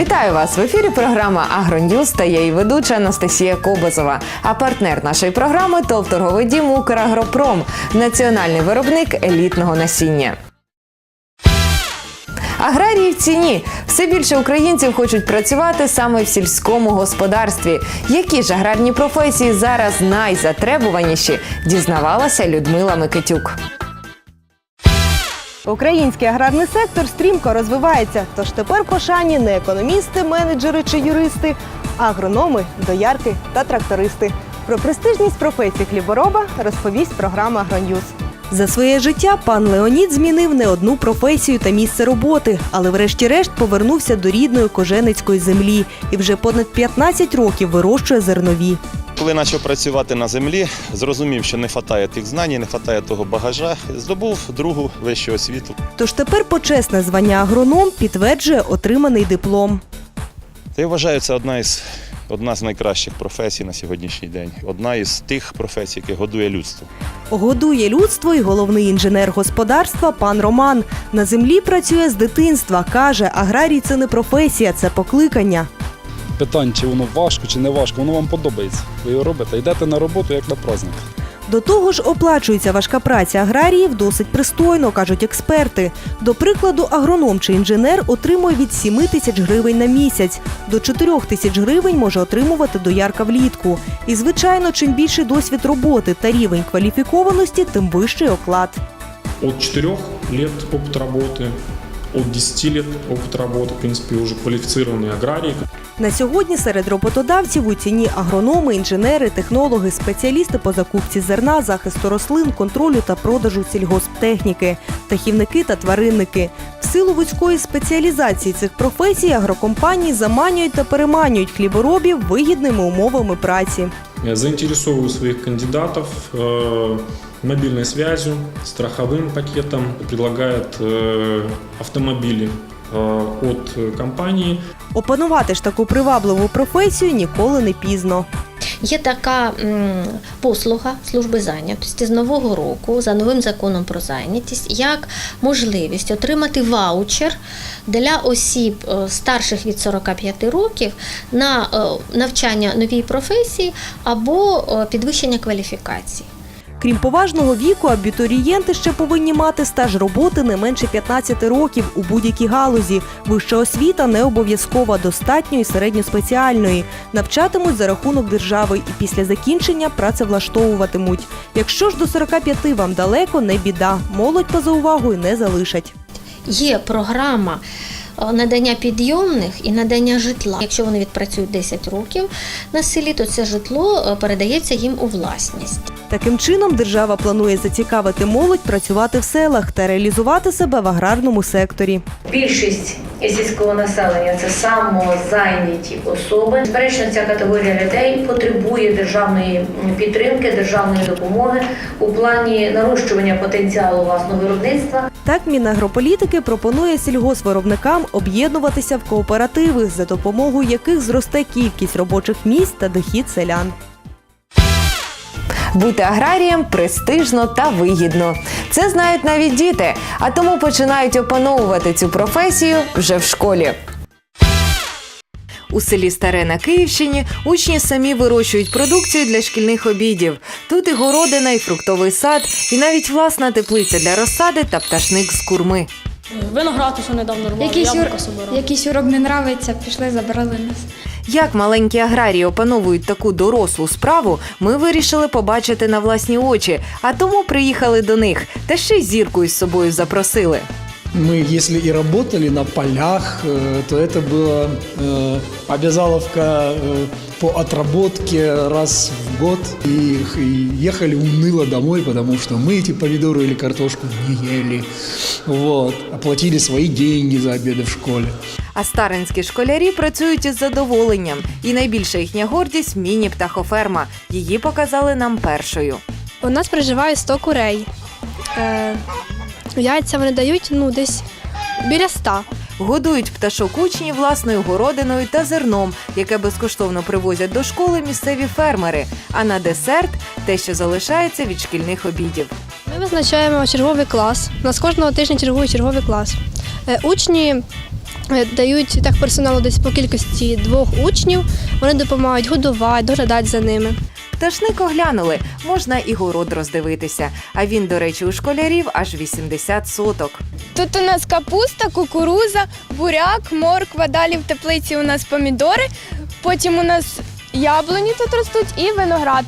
Вітаю вас в ефірі. Програма «Агроньюз» та її ведуча Анастасія Кобазова. А партнер нашої програми ТОВ торговий дім «Украгропром» – національний виробник елітного насіння. Аграрії в ціні все більше українців хочуть працювати саме в сільському господарстві. Які ж аграрні професії зараз найзатребуваніші? Дізнавалася Людмила Микитюк. Український аграрний сектор стрімко розвивається, тож тепер пошані не економісти, менеджери чи юристи, а агрономи, доярки та трактористи. Про престижність професії хлібороба розповість програма «Агроньюз». За своє життя пан Леонід змінив не одну професію та місце роботи, але врешті-решт повернувся до рідної коженицької землі і вже понад 15 років вирощує зернові. Коли почав працювати на землі, зрозумів, що не вистачає тих знань, не вистачає того багажа. Здобув другу вищу освіту. Тож тепер почесне звання агроном підтверджує отриманий диплом. Та я вважаю, це одна із одна з найкращих професій на сьогоднішній день. Одна із тих професій, які годує людство. Годує людство і головний інженер господарства пан Роман. На землі працює з дитинства. Каже, аграрій це не професія, це покликання. Питань, чи воно важко, чи не важко, воно вам подобається. Ви його робите, йдете на роботу як на праздник. До того ж, оплачується важка праця аграріїв досить пристойно, кажуть експерти. До прикладу, агроном чи інженер отримує від 7 тисяч гривень на місяць. До 4 тисяч гривень може отримувати доярка влітку. І, звичайно, чим більший досвід роботи та рівень кваліфікованості, тим вищий оклад. От 4 лет опыт работы, от 10 лет опыт работы, в принципе, уже квалифицированный аграрий. На сьогодні серед роботодавців у ціні агрономи, інженери, технологи, спеціалісти по закупці зерна, захисту рослин, контролю та продажу сільгосптехніки, птахівники та тваринники. В силу вузької спеціалізації цих професій агрокомпанії заманюють та переманюють хліборобів вигідними умовами праці. Я заинтересовываю своих кандидатов э, мобильной связью, страховым пакетом, предлагает э, автомобили э, от э, компании. Опанувати ж таку привабливу професію ніколи не пізно. Є така послуга служби зайнятості з нового року за новим законом про зайнятість, як можливість отримати ваучер для осіб е, старших від 45 років на е, навчання новій професії або е, підвищення кваліфікації. Крім поважного віку, абітурієнти ще повинні мати стаж роботи не менше 15 років у будь-якій галузі. Вища освіта не обов'язкова, достатньої середньоспеціальної. Навчатимуть за рахунок держави і після закінчення працевлаштовуватимуть. Якщо ж до 45 вам далеко, не біда. Молодь поза увагою не залишать. Є програма е, надання підйомних і надання житла. Якщо вони відпрацюють 10 років на селі, то це житло е, передається їм у власність. Таким чином, держава планує зацікавити молодь працювати в селах та реалізувати себе в аграрному секторі. Більшість сільського населення це самозайняті особи. Безперечно, ця категорія людей потребує державної підтримки, державної допомоги у плані нарощування потенціалу власного виробництва. Так, Мінагрополітики пропонує сільгосвиробникам об'єднуватися в кооперативи, за допомогою яких зросте кількість робочих місць та дохід селян. Бути аграрієм престижно та вигідно. Це знають навіть діти, а тому починають опановувати цю професію вже в школі. У селі Старе на Київщині учні самі вирощують продукцію для шкільних обідів. Тут і городина, і фруктовий сад, і навіть власна теплиця для розсади та пташник з курми. Виноград усе недавно робили, Якийсь, яблука ур... собирали. якийсь урок не нравиться, пішли, забрали нас. Як маленькі аграрії опановують таку дорослу справу, ми вирішили побачити на власні очі, а тому приїхали до них та ще й зірку із собою запросили. Мы, если и работали на полях, э, то это была э, обязаловка э, по отработке раз в год. И, и ехали уныло домой, потому что мы эти помидоры или картошку не ели. Вот. Оплатили свои деньги за обеды в школе. А старинські школярі працюють із задоволенням, і найбільша їхня гордість міні-птахоферма. Її показали нам першою. У нас проживає 100 курей. Е, яйця вони дають ну, десь біля 100. Годують пташок учні власною городиною та зерном, яке безкоштовно привозять до школи місцеві фермери. А на десерт те, що залишається від шкільних обідів. Ми визначаємо черговий клас. У нас кожного тижня чергує черговий клас. Е, учні е, дають так персоналу десь по кількості двох учнів. Вони допомагають годувати, доглядати за ними. Пташник оглянули, можна і город роздивитися. А він, до речі, у школярів аж 80 соток. Тут у нас капуста, кукуруза, буряк, морква, далі в теплиці у нас помідори, потім у нас яблуні тут ростуть і виноград.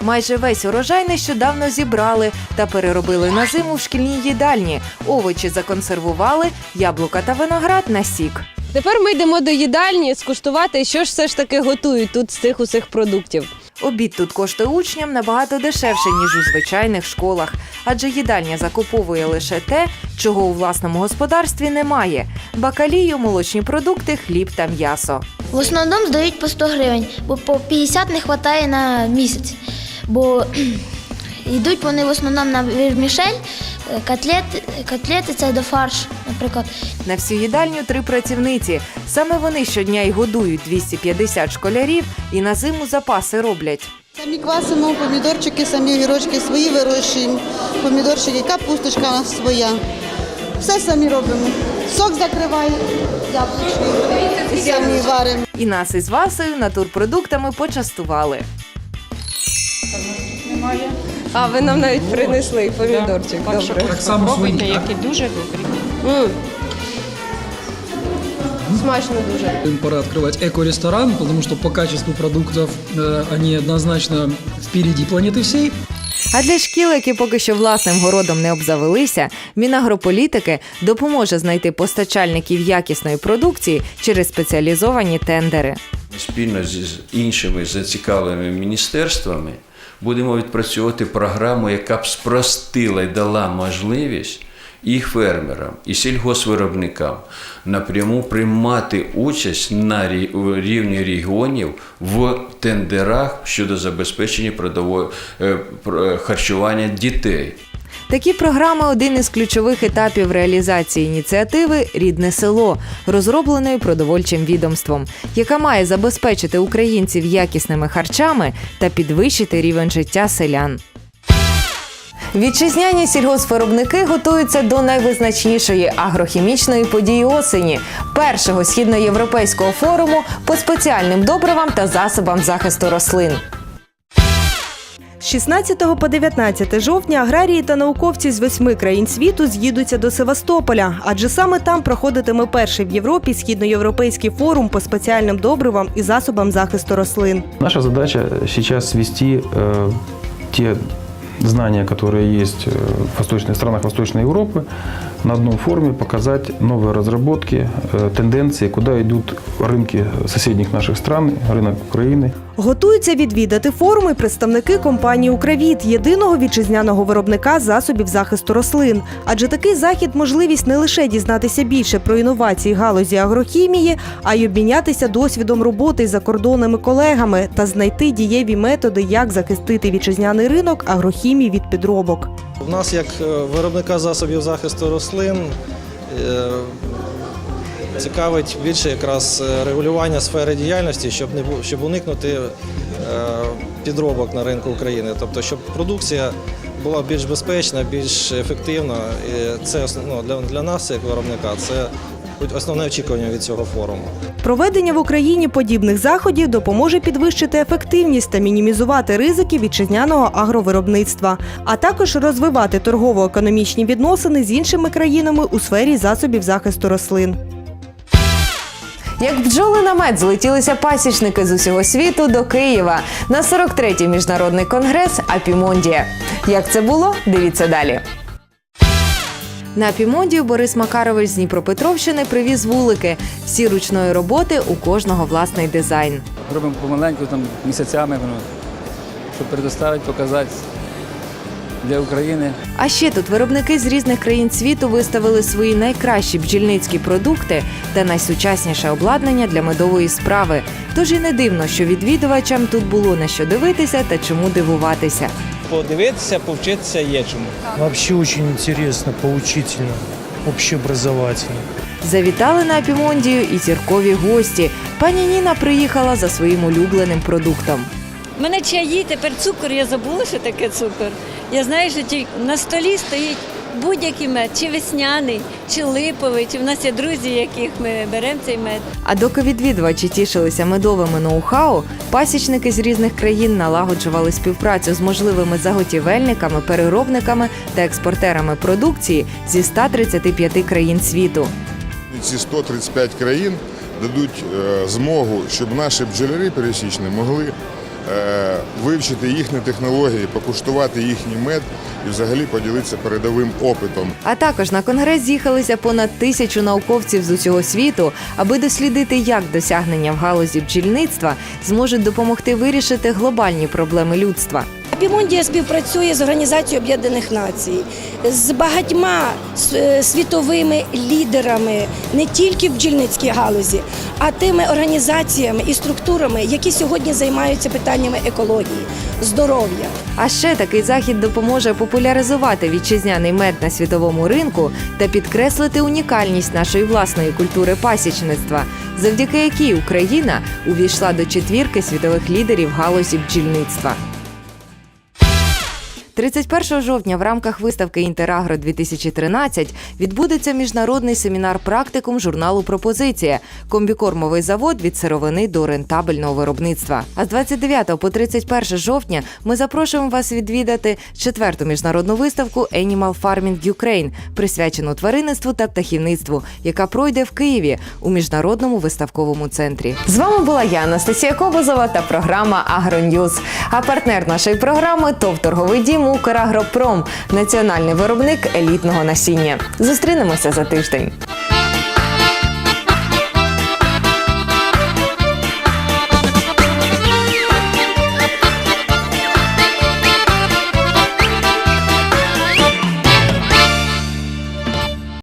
Майже весь урожай нещодавно зібрали та переробили на зиму в шкільній їдальні. Овочі законсервували, яблука та виноград на сік. Тепер ми йдемо до їдальні скуштувати, що ж все ж таки готують тут з цих усіх продуктів. Обід тут коштує учням набагато дешевше, ніж у звичайних школах, адже їдальня закуповує лише те, чого у власному господарстві немає: бакалію, молочні продукти, хліб та м'ясо. В основному здають по 100 гривень, бо по 50 не вистачає на місяць. Бо йдуть вони в основному на вермішель, котлети, котлети це до фарш, наприклад. На всю їдальню три працівниці. Саме вони щодня й годують 250 школярів і на зиму запаси роблять. Самі квасимо, помідорчики, самі огірочки свої вирощуємо, помідорчики, капусточка у нас своя. Все самі робимо. Сок закриває, яблучний, самі варимо. І нас із Васею натурпродуктами почастували. А ви нам навіть принесли помідорчик. Добре. Так само Пробуйте, які дуже добрі. Смачно дуже. Им пора открывать эко-ресторан, потому что по качеству продуктов э, они однозначно впереди планеты всей. А для шкіл, які поки що власним городом не обзавелися, Мінагрополітики допоможе знайти постачальників якісної продукції через спеціалізовані тендери. Спільно з іншими зацікавленими міністерствами будемо відпрацьовувати програму, яка б спростила і дала можливість і фермерам, і сільгосвиробникам напряму приймати участь на рі- рівні регіонів в тендерах щодо забезпечення е, харчування дітей. Такі програми один із ключових етапів реалізації ініціативи Рідне село, розробленої продовольчим відомством, яка має забезпечити українців якісними харчами та підвищити рівень життя селян. Вітчизняні сільгоспвиробники готуються до найвизначнішої агрохімічної події осені першого східноєвропейського форуму по спеціальним добривам та засобам захисту рослин. З 16 по 19 жовтня аграрії та науковці з восьми країн світу з'їдуться до Севастополя, адже саме там проходитиме перший в Європі східноєвропейський форум по спеціальним добривам і засобам захисту рослин. Наша задача сейчас свести э, те знания, которые есть э, в восточных странах Восточной Европы, на одном форуме показать новые разработки, э, тенденции, куда идут рынки соседних наших стран, рынок Украины. Готуються відвідати форум і представники компанії Укравіт, єдиного вітчизняного виробника засобів захисту рослин. Адже такий захід можливість не лише дізнатися більше про інновації галузі агрохімії, а й обмінятися досвідом роботи за кордонними колегами та знайти дієві методи, як захистити вітчизняний ринок агрохімії від підробок. У нас, як е, виробника засобів захисту рослин, е, цікавить більше якраз е, регулювання сфери діяльності, щоб не щоб уникнути е, підробок на ринку України. Тобто, щоб продукція була більш безпечна, більш ефективна. І це ну, для, для нас, як виробника, це основне очікування від цього форуму. Проведення в Україні подібних заходів допоможе підвищити ефективність та мінімізувати ризики вітчизняного агровиробництва, а також розвивати торгово-економічні відносини з іншими країнами у сфері засобів захисту рослин. Як бджоли на мед злетілися пасічники з усього світу до Києва на 43-й міжнародний конгрес Апімондія. Як це було? Дивіться далі. На Апімондію Борис Макарович з Дніпропетровщини привіз вулики. Всі ручної роботи у кожного власний дизайн. Робимо помаленьку, там місяцями, щоб предоставити, показати для України. А ще тут виробники з різних країн світу виставили свої найкращі бджільницькі продукти та найсучасніше обладнання для медової справи. Тож і не дивно, що відвідувачам тут було на що дивитися та чому дивуватися. Подивитися, повчитися є чому. Вообще очень интересно, поучительно, общеобразовательно. Завітали на Апімондію і зіркові гості. Пані Ніна приїхала за своїм улюбленим продуктом. У мене чаї, тепер цукор, я забула, що таке цукор. Я знаю, що тільки на столі стоїть будь-який мед, чи весняний, чи липовий, чи в нас є друзі, яких ми беремо цей мед. А доки відвідувачі тішилися медовими ноу-хау, пасічники з різних країн налагоджували співпрацю з можливими заготівельниками, переробниками та експортерами продукції зі 135 країн світу. Ці 135 країн дадуть е, змогу, щоб наші бджоляри пересічні могли вивчити їхні технології, покуштувати їхній мед і взагалі поділитися передовим опитом. А також на конгрес з'їхалися понад тисячу науковців з усього світу, аби дослідити, як досягнення в галузі бджільництва зможуть допомогти вирішити глобальні проблеми людства. Апімундія співпрацює з Організацією Об'єднаних Націй, з багатьма е, світовими лідерами не тільки в бджільницькій галузі, а тими організаціями і структурами, які сьогодні займаються питаннями екології, здоров'я. А ще такий захід допоможе популяризувати вітчизняний мед на світовому ринку та підкреслити унікальність нашої власної культури пасічництва, завдяки якій Україна увійшла до четвірки світових лідерів галузі бджільництва. 31 жовтня в рамках виставки Інтерагро 2013 відбудеться міжнародний семінар практикум журналу Пропозиція комбікормовий завод від сировини до рентабельного виробництва. А з 29 по 31 жовтня ми запрошуємо вас відвідати четверту міжнародну виставку Animal Farming Ukraine, присвячену тваринництву та птахівництву, яка пройде в Києві у міжнародному виставковому центрі. З вами була я, Анастасія Кобозова та програма Агроньюз. А партнер нашої програми ТОВ торговий дім Украгропром, національний виробник елітного насіння. Зустрінемося за тиждень.